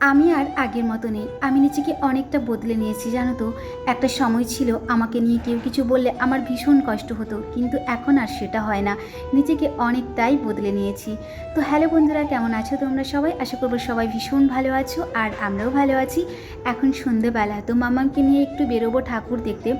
আমি আর আগের মতো নেই আমি নিজেকে অনেকটা বদলে নিয়েছি, জানো তো। একটা সময় ছিল, আমাকে নিয়ে কেউ কিছু বললে আমার ভীষণ কষ্ট হতো, কিন্তু এখন আর সেটা হয় না। নিজেকে অনেকটাই বদলে নিয়েছি। তো হ্যালো বন্ধুরা, কেমন আছো তোমরা সবাই? আশা করব সবাই ভীষণ ভালো আছো, আর আমরাও ভালো আছি। এখন সন্ধেবেলা তো মামাকে নিয়ে একটু বেরোবো ঠাকুর দেখতে।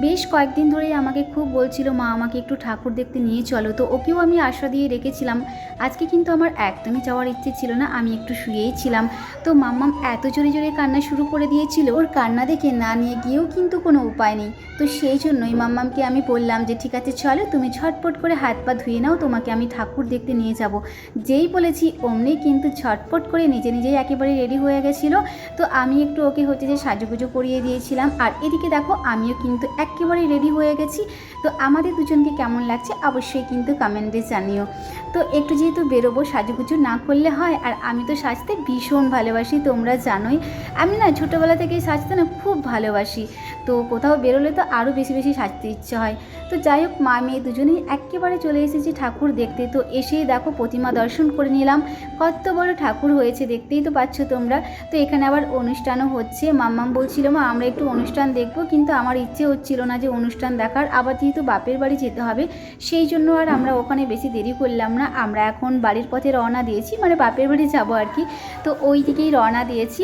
বেশ কয়েকদিন ধরেই আমাকে খুব বলছিল, মা, আমাকে একটু ঠাকুর দেখতে নিয়ে চলো। তো ওকেও আমি আশা দিয়ে রেখেছিলাম। আজকে কিন্তু আমার একদমই যাওয়ার ইচ্ছে ছিল না, আমি একটু শুয়েই ছিলাম। তো মাম্মাম এত জোরে জোরে কান্না শুরু করে দিয়েছিল। ওর কান্না দেখে না নিয়ে গিয়েও কিন্তু কোনো উপায় নেই। তো সেই জন্যই মাম্মামকে আমি বললাম যে, ঠিক আছে, চলো তুমি ঝটপট করে হাত পা ধুয়ে নাও, তোমাকে আমি ঠাকুর দেখতে নিয়ে যাব। যেই বলেছি অমনি কিন্তু ঝটপট করে নিজে নিজেই একেবারে রেডি হয়ে গেছিল। তো আমি একটু ওকে হচ্ছে যে সাজুগুজো করিয়ে দিয়েছিলাম। আর এদিকে দেখো, আমিও কিন্তু একেবারে রেডি হয়ে গেছি। তো আমাদের দুজনকে কেমন লাগছে অবশ্যই কিন্তু কমেন্টে জানিও। তো একটু যেহেতু বেরোবো, সাজুগুজু না করলে হয়। আর আমি তো সাজতে ভীষণ ভালোবাসি তোমরা জানোই। আমি না ছোটোবেলা থেকেই সাজতে না খুব ভালোবাসি। তো কোথাও বেরোলে তো আরও বেশি বেশি সাজতে ইচ্ছে হয়। তো যাই হোক, মা মেয়ে দুজনেই একেবারে চলে এসেছি ঠাকুর দেখতে। তো এসেই দেখো প্রতিমা দর্শন করে নিলাম। কত বড় ঠাকুর হয়েছে দেখতেই তো পাচ্ছ তোমরা। তো এখানে আবার অনুষ্ঠানও হচ্ছে। মাম্মাম বলছিল, মা, আমরা একটু অনুষ্ঠান দেখব। কিন্তু আমার ইচ্ছে হচ্ছিল না যে অনুষ্ঠান দেখার। আবার যেহেতু বাপের বাড়ি যেতে হবে, সেই জন্য আর আমরা ওখানে বেশি দেরি করলাম না। আমরা এখন বাড়ির পথে রওনা দিয়েছি মানে বাপের বাড়ি যাব আর কি। তো ওই দিকেই রওনা দিয়েছি।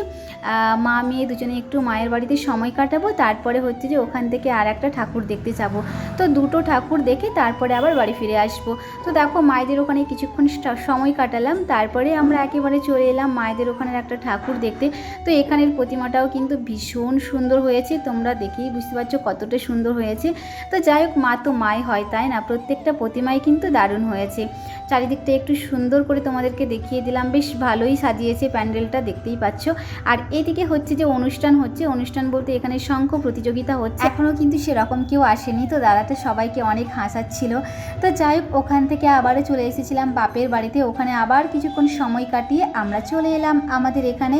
মা মেয়ে দুজনে একটু মায়ের বাড়িতে সময় কাটাবো, তারপরে হচ্ছে যে ওখান থেকে আর একটা ঠাকুর দেখতে যাব। তো দুটো ঠাকুর দেখে তারপরে আবার বাড়ি ফিরে আসব। তো দেখো মায়েদের ওখানে কিছুক্ষণ সময় কাটালাম, তারপরে আমরা একেবারে চলে এলাম মায়েদের ওখানের একটা ঠাকুর দেখতে। তো এখানের প্রতিমাটাও কিন্তু ভীষণ সুন্দর হয়েছে, তোমরা দেখেই বুঝতে পারছ কতটা সুন্দর হয়েছে। তো যাই হোক, মা তো মাই হয়, তাই না? প্রত্যেকটা প্রতিমাই কিন্তু দারুণ হয়েছে। চারিদিকটা একটু সুন্দর করে তোমাদেরকে দেখিয়ে দিলাম, বেশ ভালোই সাজিয়েছে প্যান্ডেলটা, দেখতেই পাচ্ছ। আর এদিকে হচ্ছে যে অনুষ্ঠান হচ্ছে, অনুষ্ঠান বলতে এখানে শঙ্খ প্রতিযোগিতা হচ্ছে। এখনও কিন্তু সেরকম কেউ আসেনি। তো দাদাটা সবাইকে অনেক হাসাচ্ছিল। তো যাই হোক, ওখান থেকে আবারও চলে এসেছিলাম বাপের বাড়িতে। ওখানে আবার কিছুক্ষণ সময় কাটিয়ে আমরা চলে এলাম আমাদের এখানে।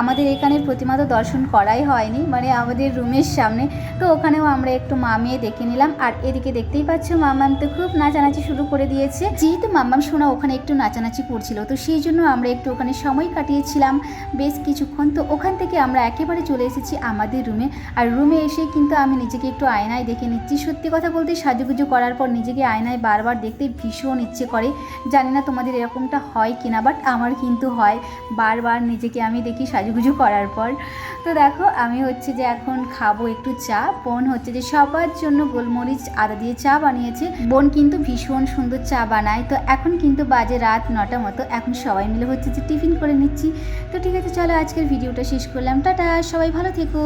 আমাদের এখানের প্রতিমা তো দর্শন করাই হয়নি মানে আমাদের রুমের সামনে। তো ওখানেও আমরা একটু মামিয়ে দেখে নিলাম। আর এদিকে দেখতেই পাচ্ছ মামাম তো খুব নাচানাচি শুরু করে দিয়েছে। যেহেতু মাম্মাম শোনা ওখানে একটু নাচানাচি করছিল, তো সেই জন্য আমরা একটু ওখানে সময় কাটিয়েছিলাম বেশ কিছুক্ষণ। তো ওখান থেকে আমরা একেবারে চলে এসেছি আমাদের রুমে। আর রুমে এসে কিন্তু আমি নিজেকে একটু আয়নায় দেখে নিচ্ছি। সত্যি কথা বলতে সাজুগুজু করার পর নিজেকে আয়নায় বারবার দেখতে ভীষণ ইচ্ছে করে। জানি না তোমাদের এরকমটা হয় কিনা বাট আমার কিন্তু হয়। বারবার নিজেকে আমি দেখি সাজুগুজু করার পর। তো দেখো, আমি হচ্ছে যে এখন খাব একটু চা। বোন হচ্ছে যে সবার জন্য গোলমরিচ, আদা দিয়ে চা বানিয়েছে। বোন কিন্তু ভীষণ সুন্দর চা বানায়। তো এখন কিন্তু বাজে রাত নটা মতো। এখন সবাই মিলে হচ্ছে যে টিফিন করে নিচ্ছি। তো ঠিক আছে, চলো আজকের ভিডিওটা শেষ করলাম। টাটা, সবাই ভালো থেকো।